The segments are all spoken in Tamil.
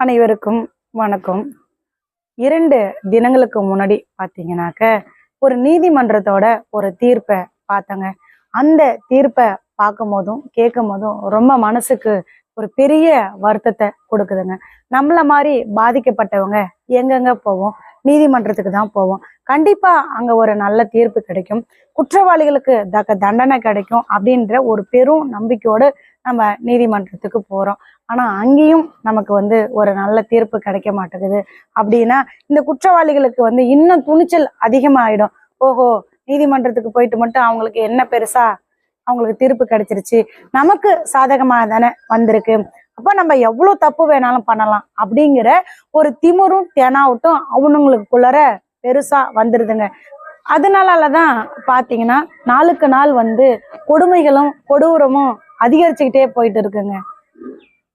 அனைவருக்கும் வணக்கம். இரண்டு தினங்களுக்கு முன்னாடி பார்த்தீங்கன்னாக்க ஒரு நீதிமன்றத்தோட ஒரு தீர்ப்பை பார்த்தங்க. அந்த தீர்ப்பை பார்க்கும் போதும் கேட்கும் போதும் ரொம்ப மனசுக்கு ஒரு பெரிய வருத்தத்தை கொடுக்குதுங்க. நம்மள மாதிரி பாதிக்கப்பட்டவங்க எங்கெங்க போவோம்? நீதிமன்றத்துக்கு தான் போவோம். கண்டிப்பா அங்க ஒரு நல்ல தீர்ப்பு கிடைக்கும். குற்றவாளிகளுக்கு தக்க தண்டனை கிடைக்கும் அப்படின்ற ஒரு பெரும் நம்பிக்கையோடு நம்ம நீதிமன்றத்துக்கு போறோம். ஆனா அங்கேயும் நமக்கு வந்து ஒரு நல்ல தீர்ப்பு கிடைக்க மாட்டேங்குது. அப்படின்னா இந்த குற்றவாளிகளுக்கு வந்து இன்னும் துணிச்சல் அதிகமாயிடும். ஓஹோ நீதிமன்றத்துக்கு போயிட்டு மட்டும் அவங்களுக்கு என்ன பெருசா அவங்களுக்கு தீர்ப்பு கிடைச்சிருச்சு? நமக்கு சாதகமா தானே வந்திருக்கு. அப்போ நம்ம எவ்வளவு தப்பு வேணாலும் பண்ணலாம். அப்படிங்கிற ஒரு திமிரும் தெனாவட்டும் அவனுங்களுக்குள்ளார பெருசா வந்துருதுங்க. அதனாலதான் பார்த்தீங்கன்னா நாளுக்கு நாள் வந்து கொடுமைகளும் கொடூரமும் அதிகரிச்சுக்கிட்டே போயிட்டு இருக்குங்க.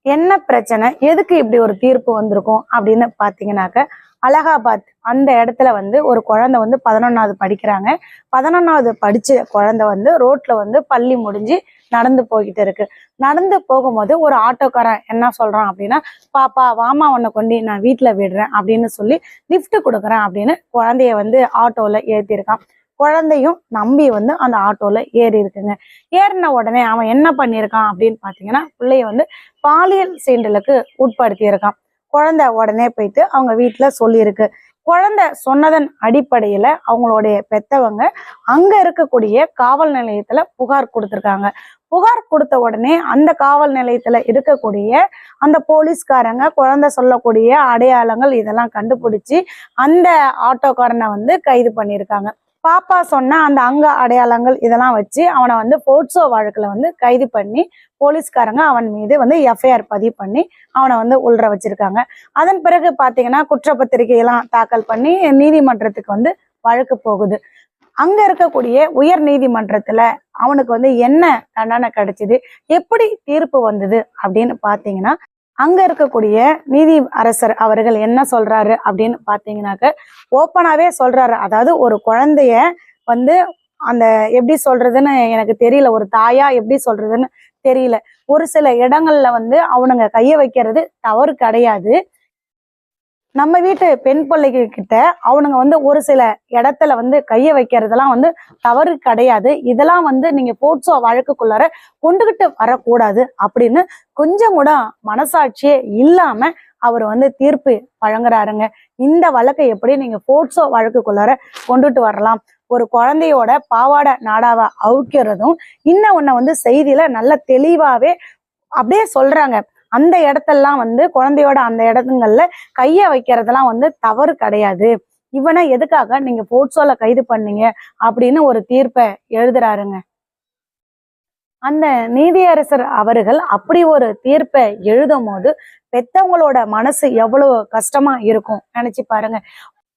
என்ன பிரச்சனை? எதுக்கு இப்படி ஒரு தீர்ப்பு வந்திருக்கும் அப்படின்னு பார்த்தீங்கன்னாக்க அலகாபாத் அந்த இடத்துல வந்து ஒரு குழந்தை வந்து பதினொன்னாவது படிக்கிறாங்க. பதினொன்னாவது படிச்ச குழந்தை வந்து ரோட்ல வந்து பள்ளி முடிஞ்சு நடந்து போய்கிட்டு இருக்கு. நடந்து போகும்போது ஒரு ஆட்டோக்காரன் என்ன சொல்றான் அப்படின்னா பாப்பா வாமா உன்னை கொண்டு நான் வீட்டில் விடுறேன் அப்படின்னு சொல்லி லிஃப்ட் கொடுக்குறேன் அப்படின்னு குழந்தைய வந்து ஆட்டோவில் ஏற்றிருக்கான் குழந்தையும் நம்பி வந்து அந்த ஆட்டோல ஏறி இருக்குங்க. ஏறின உடனே அவன் என்ன பண்ணியிருக்கான் அப்படின்னு பாத்தீங்கன்னா பிள்ளைய வந்து பாலியல் சீண்டலுக்கு உட்படுத்தி இருக்கான் குழந்தை உடனே போயிட்டு அவங்க வீட்டுல சொல்லியிருக்கு. குழந்தை சொன்னதன் அடிப்படையில அவங்களுடைய பெத்தவங்க அங்க இருக்கக்கூடிய காவல் நிலையத்துல புகார் கொடுத்துருக்காங்க. புகார் கொடுத்த உடனே அந்த காவல் நிலையத்துல இருக்கக்கூடிய அந்த போலீஸ்காரங்க குழந்தை சொல்லக்கூடிய அடையாளங்கள் இதெல்லாம் கண்டுபிடிச்சி அந்த ஆட்டோக்காரனை வந்து கைது பண்ணியிருக்காங்க. பாப்பா சொன்ன அந்த அங்க அடையாளங்கள் இதெல்லாம் வச்சு அவனை வந்து போட்ஸோ வழக்கில் வந்து கைது பண்ணி போலீஸ்காரங்க அவன் மீது வந்து எஃப்ஐஆர் பதிவு பண்ணி அவனை வந்து உள்ற வச்சிருக்காங்க. அதன் பிறகு பார்த்தீங்கன்னா குற்றப்பத்திரிகையெல்லாம் தாக்கல் பண்ணி நீதிமன்றத்துக்கு வந்து வழக்கு போகுது. அங்க இருக்கக்கூடிய உயர் நீதிமன்றத்துல அவனுக்கு வந்து என்ன தண்டனை கிடைச்சது எப்படி தீர்ப்பு வந்தது அப்படின்னு பாத்தீங்கன்னா அங்க இருக்கக்கூடிய நீதி அரசர் அவர்கள் என்ன சொல்றாரு அப்படின்னு பாத்தீங்கன்னாக்க ஓப்பனாவே சொல்றாரு. அதாவது ஒரு குழந்தைய வந்து அந்த எப்படி சொல்றதுன்னு எனக்கு தெரியல ஒரு தாயா எப்படி சொல்றதுன்னு தெரியல. ஒரு சில இடங்கள்ல வந்து அவனுங்க கைய வைக்கிறது தவறு கிடையாது. நம்ம வீட்டு பெண் பிள்ளைகள் கிட்ட அவனுங்க வந்து ஒரு சில இடத்துல வந்து கையை வைக்கிறதெல்லாம் வந்து தவறு கிடையாது. இதெல்லாம் வந்து நீங்க போட்ஸோ வழக்குக்குள்ளார கொண்டுகிட்டு வரக்கூடாது அப்படின்னு கொஞ்சம் கூட மனசாட்சியே இல்லாம அவர் வந்து தீர்ப்பு வழங்குறாருங்க. இந்த வழக்கை எப்படி நீங்க போட்ஸோ வழக்குக்குள்ளார கொண்டுட்டு வரலாம்? ஒரு குழந்தையோட பாவாடை நாடாவை அவுக்கிறதும் இன்னும் ஒன்ன வந்து செய்தியில நல்ல தெளிவாவே அப்படியே சொல்றாங்க. அந்த இடத்தெல்லாம் வந்து குழந்தையோட அந்த இடத்துங்கள்ல கைய வைக்கிறதெல்லாம் வந்து தவறு கிடையாது. இவனை எதுக்காக நீங்க போட்ஸோல கைது பண்ணீங்க அப்படின்னு ஒரு தீர்ப்பை எழுதுறாருங்க. அந்த நீதியரசர் அவர்கள் அப்படி ஒரு தீர்ப்பை எழுதும் போது பெத்தவங்களோட மனசு எவ்வளவு கஷ்டமா இருக்கும் நினைச்சு பாருங்க.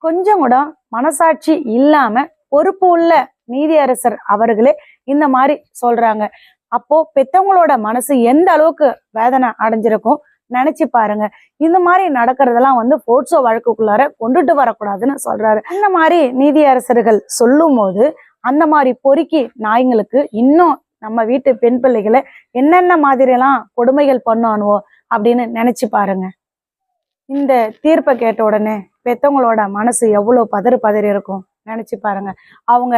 கொஞ்சம் கூட மனசாட்சி இல்லாம பொறுப்பு உள்ள நீதியரசர் அவர்களே இந்த மாதிரி சொல்றாங்க. அப்போ பெத்தவங்களோட மனசு எந்த அளவுக்கு வேதனை அடைஞ்சிருக்கும் நினைச்சு பாருங்க. இந்த மாதிரி நடக்கிறதெல்லாம் வந்து போட்சோ வழக்குக்குள்ளார கொண்டுட்டு வரக்கூடாதுன்னு சொல்றாரு. இந்த மாதிரி நீதியரசர்கள் சொல்லும் போது அந்த மாதிரி பொறுக்கி நாய்ங்களுக்கு இன்னும் நம்ம வீட்டு பெண் பிள்ளைகளை என்னென்ன மாதிரியெல்லாம் கொடுமைகள் பண்ணுவானுவோ அப்படின்னு நினைச்சு பாருங்க. இந்த தீர்ப்பை கேட்ட உடனே பெத்தவங்களோட மனசு எவ்வளோ பதறு பதறி இருக்கும். நினைச்சு பாருங்க. அவங்க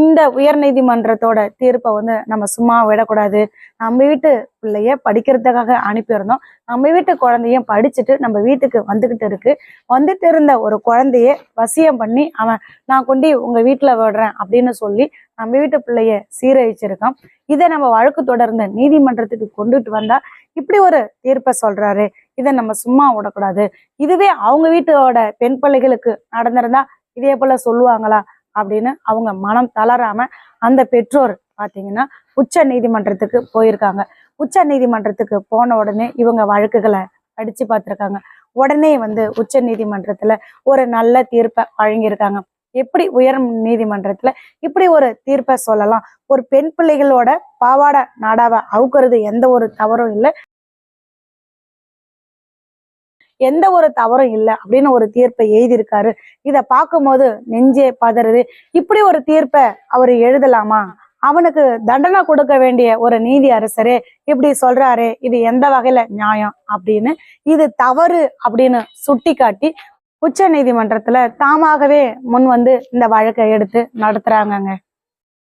இந்த உயர் நீதிமன்றத்தோட தீர்ப்பை வந்து நம்ம சும்மா விடக்கூடாது. நம்ம வீட்டு பிள்ளைய படிக்கிறதுக்காக அனுப்பியிருந்தோம் நம்ம வீட்டு குழந்தையும் படிச்சுட்டு நம்ம வீட்டுக்கு வந்துகிட்டு இருக்கு. வந்துட்டு இருந்த ஒரு குழந்தைய வசியம் பண்ணி அவன் நான் கொண்டு உங்க வீட்டுல விடுறேன் அப்படின்னு சொல்லி நம்ம வீட்டு பிள்ளைய சீரழிச்சிருக்கான். இதை நம்ம வழக்கு தொடர்ந்து நீதிமன்றத்துக்கு கொண்டுட்டு வந்தா இப்படி ஒரு தீர்ப்பை சொல்றாரு. இதை நம்ம சும்மா விடக்கூடாது. இதுவே அவங்க வீட்டோட பெண் பிள்ளைகளுக்கு நடந்திருந்தா இதே போல சொல்லுவாங்களா அப்படின்னு அவங்க மனம் தளராம அந்த பெற்றோர் பாத்தீங்கன்னா உச்ச நீதிமன்றத்துக்கு போயிருக்காங்க. உச்ச நீதிமன்றத்துக்கு போன உடனே இவங்க வழக்குகளை அடிச்சு பார்த்திருக்காங்க. உடனே வந்து உச்ச நீதிமன்றத்துல ஒரு நல்ல தீர்ப்பை வழங்கியிருக்காங்க. எப்படி உயர் நீதிமன்றத்துல இப்படி ஒரு தீர்ப்பை சொல்லலாம்? ஒரு பெண் பிள்ளைகளோட பாவாட நாடாவை அவுக்குறது எந்த ஒரு தவறும் இல்லை. எந்த ஒரு தவறும் இல்லை அப்படின்னு ஒரு தீர்ப்பை எழுதியிருக்காரு. இதை பார்க்கும்போது நெஞ்சே பதறுது. இப்படி ஒரு தீர்ப்பை அவர் எழுதலாமா? அவனுக்கு தண்டனை கொடுக்க வேண்டிய ஒரு நீதி அரசரே இப்படி சொல்றாரே இது எந்த வகையில நியாயம் அப்படின்னு. இது தவறு அப்படின்னு சுட்டி காட்டி உச்ச நீதிமன்றத்துல தாமாகவே முன் வந்து இந்த வழக்கை எடுத்து நடத்துறாங்கங்க.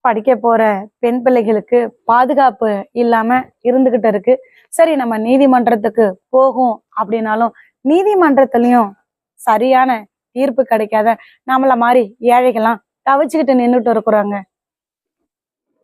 படிக்க போற பெண் பிள்ளைகளுக்கு பாதுகாப்பு இல்லாம இருந்துகிட்டு இருக்கு. சரி நம்ம நீதிமன்றத்துக்கு போகும் அப்படின்னாலும் நீதிமன்றத்திலையும் சரியான தீர்ப்பு கிடைக்காத நம்மள மாதிரி ஏழைகள்லாம் தவிச்சுக்கிட்டு நின்றுட்டு இருக்கிறாங்க.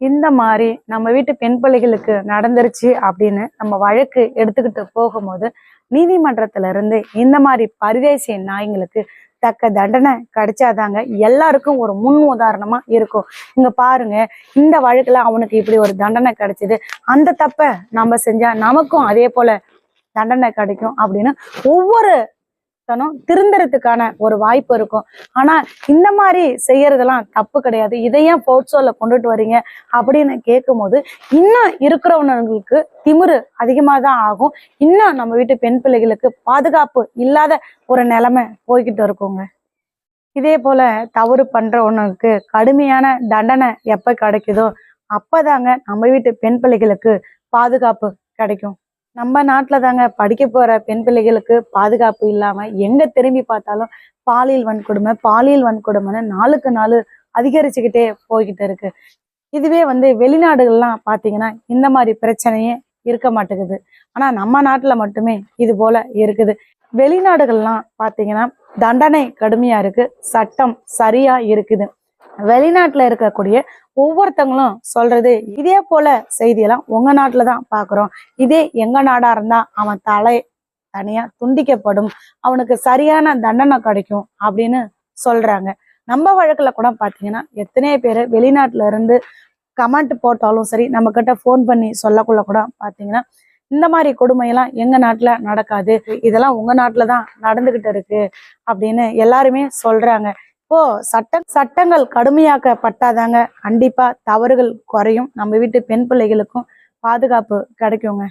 இந்த மாதிரி நம்ம வீட்டு பெண் பிள்ளைகளுக்கு நடந்துருச்சு அப்படின்னு நம்ம வழக்கு எடுத்துக்கிட்டு போகும்போது நீதிமன்றத்துல இருந்து இந்த மாதிரி பரிதேசிய நாய்ங்களுக்கு தக்க தண்டனை கிடைச்சாதாங்க எல்லாருக்கும் ஒரு முன் உதாரணமா இருக்கும். இங்க பாருங்க இந்த வழக்குல அவனுக்கு இப்படி ஒரு தண்டனை கிடைச்சது. அந்த தப்ப நம்ம செஞ்சா நமக்கும் அதே போல தண்டனை கிடைக்கும் அப்படின்னு ஒவ்வொரு தனம் திருந்துறதுக்கான ஒரு வாய்ப்பு இருக்கும். ஆனா இந்த மாதிரி செய்யறதெல்லாம் தப்பு கிடையாது. இதை ஏன் போர்ட்ஸோல கொண்டுட்டு வரீங்க அப்படின்னு கேட்கும்போது இன்னும் இருக்கிறவங்களுக்கு திமிரு அதிகமாக தான் ஆகும். இன்னும் நம்ம வீட்டு பெண் பிள்ளைகளுக்கு பாதுகாப்பு இல்லாத ஒரு நிலைமை போய்கிட்டு இருக்குங்க. இதே போல தவறு பண்றவனுக்கு கடுமையான தண்டனை எப்ப கிடைக்குதோ அப்பதாங்க நம்ம வீட்டு பெண் பிள்ளைகளுக்கு பாதுகாப்பு கிடைக்கும். நம்ம நாட்டில் தாங்க படிக்க போற பெண் பிள்ளைகளுக்கு பாதுகாப்பு இல்லாம எங்க திரும்பி பார்த்தாலும் பாலியல் வன்கொடுமை பாலியல் வன்கொடுமைன்னு நாளுக்கு நாள் அதிகரிச்சுக்கிட்டே போய்கிட்டு இருக்கு. இதுவே வந்து வெளிநாடுகள்லாம் பாத்தீங்கன்னா இந்த மாதிரி பிரச்சனையே இருக்க மாட்டேங்குது. ஆனா நம்ம நாட்டுல மட்டுமே இது போல இருக்குது. வெளிநாடுகள்லாம் பாத்தீங்கன்னா தண்டனை கடுமையா இருக்கு சட்டம் சரியா இருக்குது. வெளிநாட்டுல இருக்கக்கூடிய ஒவ்வொருத்தவங்களும் சொல்றது இதே போல செய்தியெல்லாம் உங்க நாட்டுல தான் பாக்குறோம். இதே எங்க நாடா இருந்தா அவன் தலை தனியா துண்டிக்கப்படும். அவனுக்கு சரியான தண்டனை கிடைக்கும் அப்படின்னு சொல்றாங்க. நம்ம வழக்குல கூட பாத்தீங்கன்னா எத்தனையோ பேர் வெளிநாட்டுல இருந்து கமெண்ட் போட்டாலும் சரி நம்ம கிட்ட ஃபோன் பண்ணி சொல்லக்குள்ள கூட பாத்தீங்கன்னா இந்த மாதிரி கொடுமையெல்லாம் எங்க நாட்டுல நடக்காது. இதெல்லாம் உங்க நாட்டுல தான் நடந்துகிட்டு இருக்கு அப்படின்னு எல்லாருமே சொல்றாங்க. இப்போ சட்ட சட்டங்கள் கடுமையாக்கப்பட்டாதாங்க. கண்டிப்பா தவறுகள் குறையும். நம்ம வீட்டு பெண் பிள்ளைகளுக்கும் பாதுகாப்பு கிடைக்குங்க.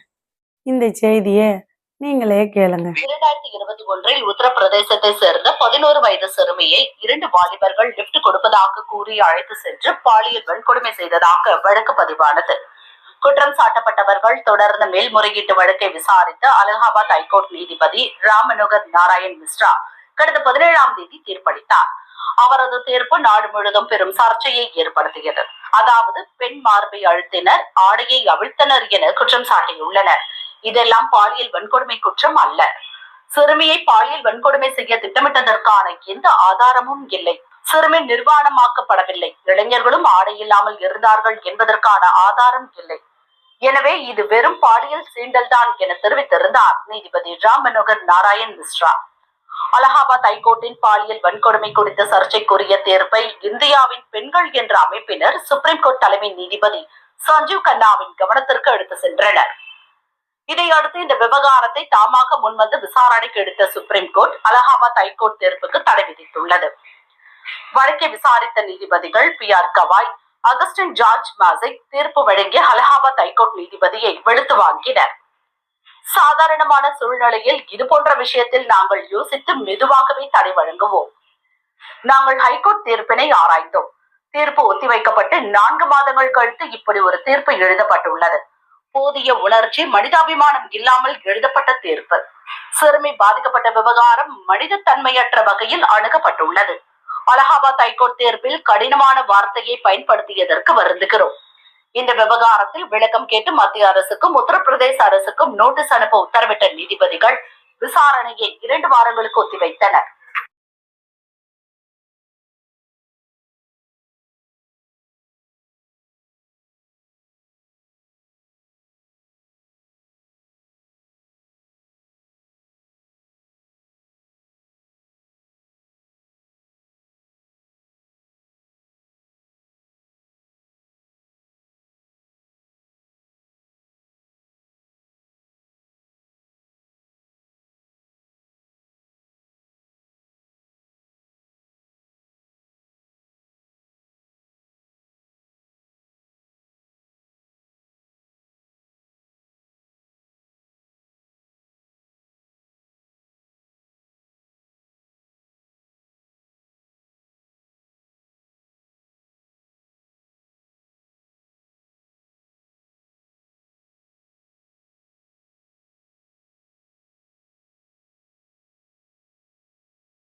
இந்த செய்தியை நீங்களே கேளுங்க. இரண்டாயிரத்தி இருபத்தி ஒன்றில் உத்தரப்பிரதேசத்தை சேர்ந்த பதினோரு வயது சிறுமியை இரண்டு வாலிபர்கள் லிப்ட் கொடுப்பதாக கூறி அழைத்து சென்று பாலியல் வன்கொடுமை செய்ததாக வழக்கு பதிவானது. குற்றம் சாட்டப்பட்டவர்கள் தொடர்ந்து மேல்முறையீட்டு வழக்கை விசாரித்த அலகாபாத் ஹைகோர்ட் நீதிபதி ராமநுகர் நாராயண் மிஸ்ரா கடந்த பதினேழாம் தேதி தீர்ப்பளித்தார். அவரது தீர்ப்பு நாடு முழுவதும் பெரும் சர்ச்சையை ஏற்படுத்தியது அதாவது பெண் மார்பை அழுத்தினர் ஆடையை அவிழ்த்தனர் என குற்றம் சாட்டியுள்ளனர். இதெல்லாம் பாலியல் வன்கொடுமை குற்றம் அல்ல. சிறுமியை பாலியல் வன்கொடுமை செய்ய திட்டமிட்டதற்கான எந்த ஆதாரமும் இல்லை. சிறுமி நிர்வாணமாக்கப்படவில்லை. இளைஞர்களும் ஆடை இல்லாமல் இருந்தார்கள் என்பதற்கான ஆதாரம் இல்லை. எனவே இது வெறும் பாலியல் சீண்டல் தான் என தெரிவித்திருந்தார் நீதிபதி ராம் மனோகர் நாராயண் மிஸ்ரா. அலகாபாத் ஹைகோர்ட்டின் பாலியல் வன்கொடுமை குறித்த சர்ச்சைக்குரிய தீர்ப்பை இந்தியாவின் பெண்கள் என்ற அமைப்பினர் சுப்ரீம் கோர்ட் தலைமை நீதிபதி சஞ்சீவ் கண்ணாவின் கவனத்திற்கு எடுத்து சென்றனர். இதையடுத்து இந்த விவகாரத்தை தாமாக முன்வந்து விசாரணைக்கு எடுத்த சுப்ரீம் கோர்ட் அலகாபாத் ஹைகோர்ட் தீர்ப்புக்கு தடை விதித்துள்ளது. வழக்கை விசாரித்த நீதிபதிகள் B R Gavai Augustine George Masih தீர்ப்பு வழங்கிய அலகாபாத் ஹைகோர்ட் நீதிபதியை வெளுத்து வாங்கினர். சாதாரணமான சூழ்நிலையில் இது போன்ற விஷயத்தில் நாங்கள் யோசித்து மெதுவாகவே தடை வழங்குவோம். நாங்கள் ஹைகோர்ட் தீர்ப்பினை ஆராய்ந்தோம். தீர்ப்பு ஒத்திவைக்கப்பட்டு நான்கு மாதங்கள் கழித்து இப்படி ஒரு தீர்ப்பு எழுதப்பட்டுள்ளது. போதிய உணர்ச்சி மனிதாபிமானம் இல்லாமல் எழுதப்பட்ட தீர்ப்பு. சிறுமி பாதிக்கப்பட்ட விவகாரம் மனித தன்மையற்ற வகையில் அணுகப்பட்டுள்ளது. அலகாபாத் ஹைகோர்ட் தீர்ப்பில் கடினமான வார்த்தையை பயன்படுத்தியதற்கு வருந்துகிறோம். இந்த விவகாரத்தில் விளக்கம் கேட்டு மத்திய அரசுக்கும் உத்தரப்பிரதேச அரசுக்கும் நோட்டீஸ் அனுப்ப உத்தரவிட்ட நீதிபதிகள் விசாரணையை இரண்டு வாரங்களுக்கு ஒத்திவைத்தனர்.